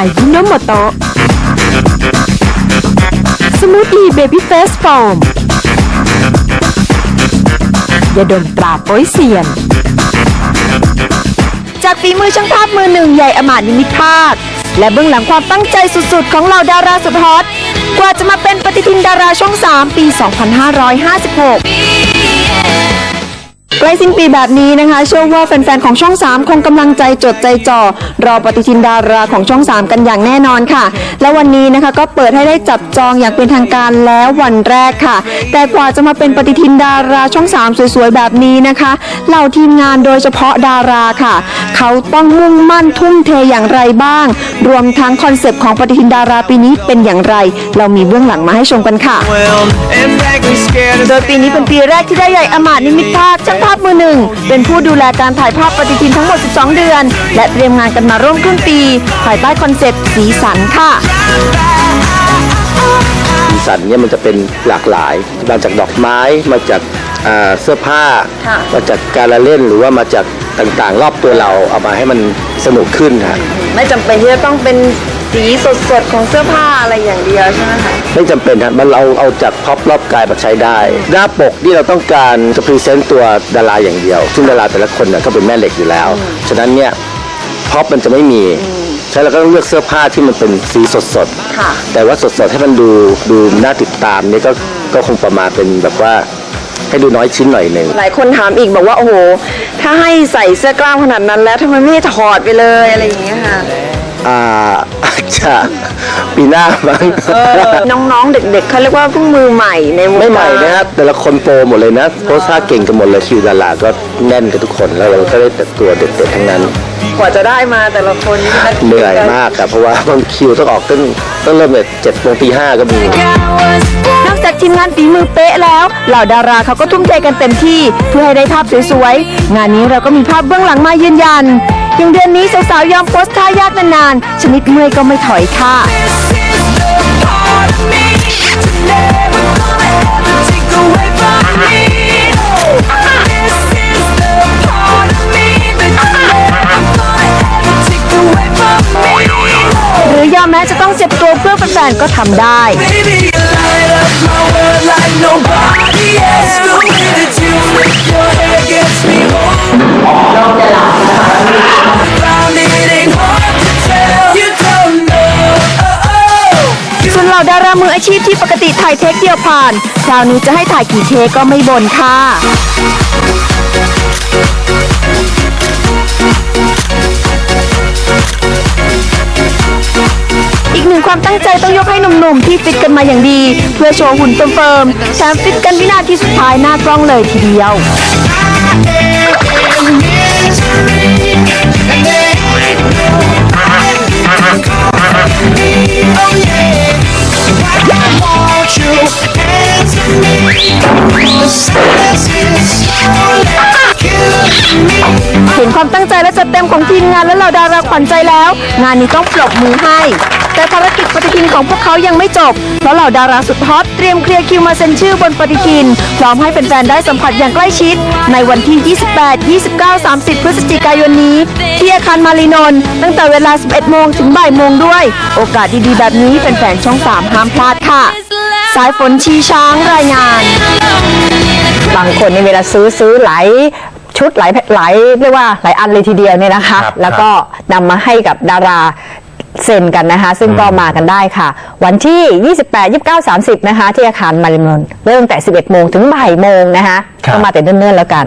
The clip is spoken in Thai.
ายุโนโมโตะสมูทอีเบบี้เฟสโฟมยาดมตราโป้ยเซียน จากฝีมือช่างภาพมือหนึ่งใหญ่อมาตย์นิมิตภาค และเบื้องหลังความตั้งใจสุดๆ ของเหล่าดาราสุดฮอต กว่าจะมาเป็นปฏิทินดาราช่อง 3 ปี 2556 ใกล้สิ้นปีแบบนี้นะคะ เชื่อว่าแฟนๆของช่อง 3 คงกำลังใจจดใจจ่อรอปฏิทินดาราของช่อง 3 กันอย่างแน่นอนค่ะ และวันนี้นะคะก็เปิดให้ได้จับจองอย่างเป็นทางการแล้ววันแรกค่ะ แต่กว่าจะมาเป็นปฏิทินดาราช่อง 3 สวยๆ แบบนี้นะคะเหล่าทีมงานโดยเฉพาะดาราค่ะ เขาต้องมุ่งมั่นทุ่มเทอย่างไรบ้าง รวมทั้งคอนเซปต์ของปฏิทินดาราปีนี้เป็นอย่างไร เรามีเบื้องหลังมาให้ชมกันค่ะ and frankly scared โดยปีนี้เป็นปีแรกที่ได้ใหญ่อมาตย์นิมิตภาคช่างภาพมือหนึ่ง เป็นผู้ดูแลการถ่ายภาพปฏิทินทั้งหมด 12 เดือน และเตรียมงานกันมาร่วมครึ่งปี ภายใต้คอนเซปต์สีสันค่ะสีสันเนี่ยมันจะเป็นหลากหลาย มาจากดอกไม้ มาจากอ่าเสื้อผ้า ค่ะ มาจากการละเล่นหรือว่ามาจากต่างๆ รอบตัวเราเอามาให้มันสนุกขึ้นฮะ ไม่จำเป็นที่จะต้องเป็น สีสดๆของเสื้อผ้าอะไรอย่างเดียวใช่ไหมคะไม่จำเป็นฮะมันเราเอาจากพ็อปรอบกายมาใช้ได้ หน้าปกที่เราต้องการจะพรีเซนต์ตัวดาราอย่างเดียว ซึ่งดาราแต่ละคนเนี่ยก็เป็นแม่เหล็กอยู่แล้ว ฉะนั้นเนี่ยพ็อปมันจะไม่มีฉะนั้นเราก็ต้องเลือกเสื้อผ้าที่มันเป็นสีสดค่ะๆแต่ว่าสดๆให้มันดูดูน่าติดตามเนี่ยก็ก็คงประมาณเป็นแบบว่าให้ดูน้อยชิ้นหน่อยหนึ่ง หลายคนถามอีกบอกว่าโอ้โห ถ้าให้ใส่เสื้อกล้ามขนาดนั้นแล้วทำไมไม่ถอดไปเลยอะไรอย่างเงี้ยค่ะ อ่าอาจจะปีหน้ามั้งน้องๆ เด็กๆเขาเรียกว่าเพิ่งมือใหม่ในวงการ ไม่ใหม่นะครับแต่ละคนโปรหมดเลยนะโพสท่าเก่งกันหมดเลยคิวดาราก็แน่นกันทุกคนแล้วเราก็ได้แต่ตัวเด็ดๆทั้งนั้น กว่าจะได้มาแต่ละคนนี่เหนื่อยมากครับเพราะว่าบางคิวต้องออกตั้งต้องเริ่มแบบเจ็ดโมงตีห้าก็มี นอกจากทีมงานฝีมือเป๊ะแล้ว เหล่าดาราเขาก็ทุ่มเทกันเต็มที่ เพื่อให้ได้ภาพสวยๆ งานนี้เราก็มีภาพเบื้องหลังมายืนยัน อย่างเดือนนี้สาวๆยอมโพสท่ายากนานๆชนิดเมื่อยก็ไม่ถอยค่ะ หรือยอมแม้จะต้องเจ็บตัวเพื่อแฟนๆก็ทำได้ You ส่วนเหล่าดารามืออาชีพที่ปกติถ่ายเทคเดียวผ่าน คราวนี้จะให้ถ่ายกี่เทคก็ไม่บ่นค่ะ อีกหนึ่งความตั้งใจต้องยกให้หนุ่มๆ ที่ฟิตกันมาอย่างดี เพื่อโชว์หุ่นเฟิร์มๆแถมฟิตกันวินาทีสุดท้ายหน้ากล้องเลยทีเดียว เห็นความตั้งใจและจัดเต็มของทีมงานและเหล่าดาราขวัญใจแล้ว งานนี้ต้องปรบมือให้ แต่ภารกิจปฏิทินของพวกเขายังไม่จบ เพราะเหล่าดาราสุดฮอตเตรียมเคลียร์คิวมาเซ็นชื่อบนปฏิทิน พร้อมให้แฟนๆได้สัมผัสอย่างใกล้ชิด ในวันที่ 28 29 30 พฤศจิกายนนี้ ที่อาคารมารีนนท์ตั้งแต่เวลา 11 โมงถึงบ่ายโมงด้วย โอกาสดีๆ แบบนี้แฟนๆช่อง 3 ห้ามพลาดค่ะ สายฝนชีช้างรายงาน บางคนนี่เวลาซื้อซื้อหลายชุดหลายหลายเรียกว่าหลายอันเลยทีเดียวเนี่ยนะคะ ครับแล้วก็นำมาให้กับดาราเซ็นกันนะคะ ซึ่งก็มากันได้ค่ะ วันที่ 28 29 30 นะคะ ที่อาคารมาริมนนท์เริ่มแต่ 11 โมงถึงบ่ายโมงนะคะครับ ก็มาแต่เนิ่นๆแล้วกัน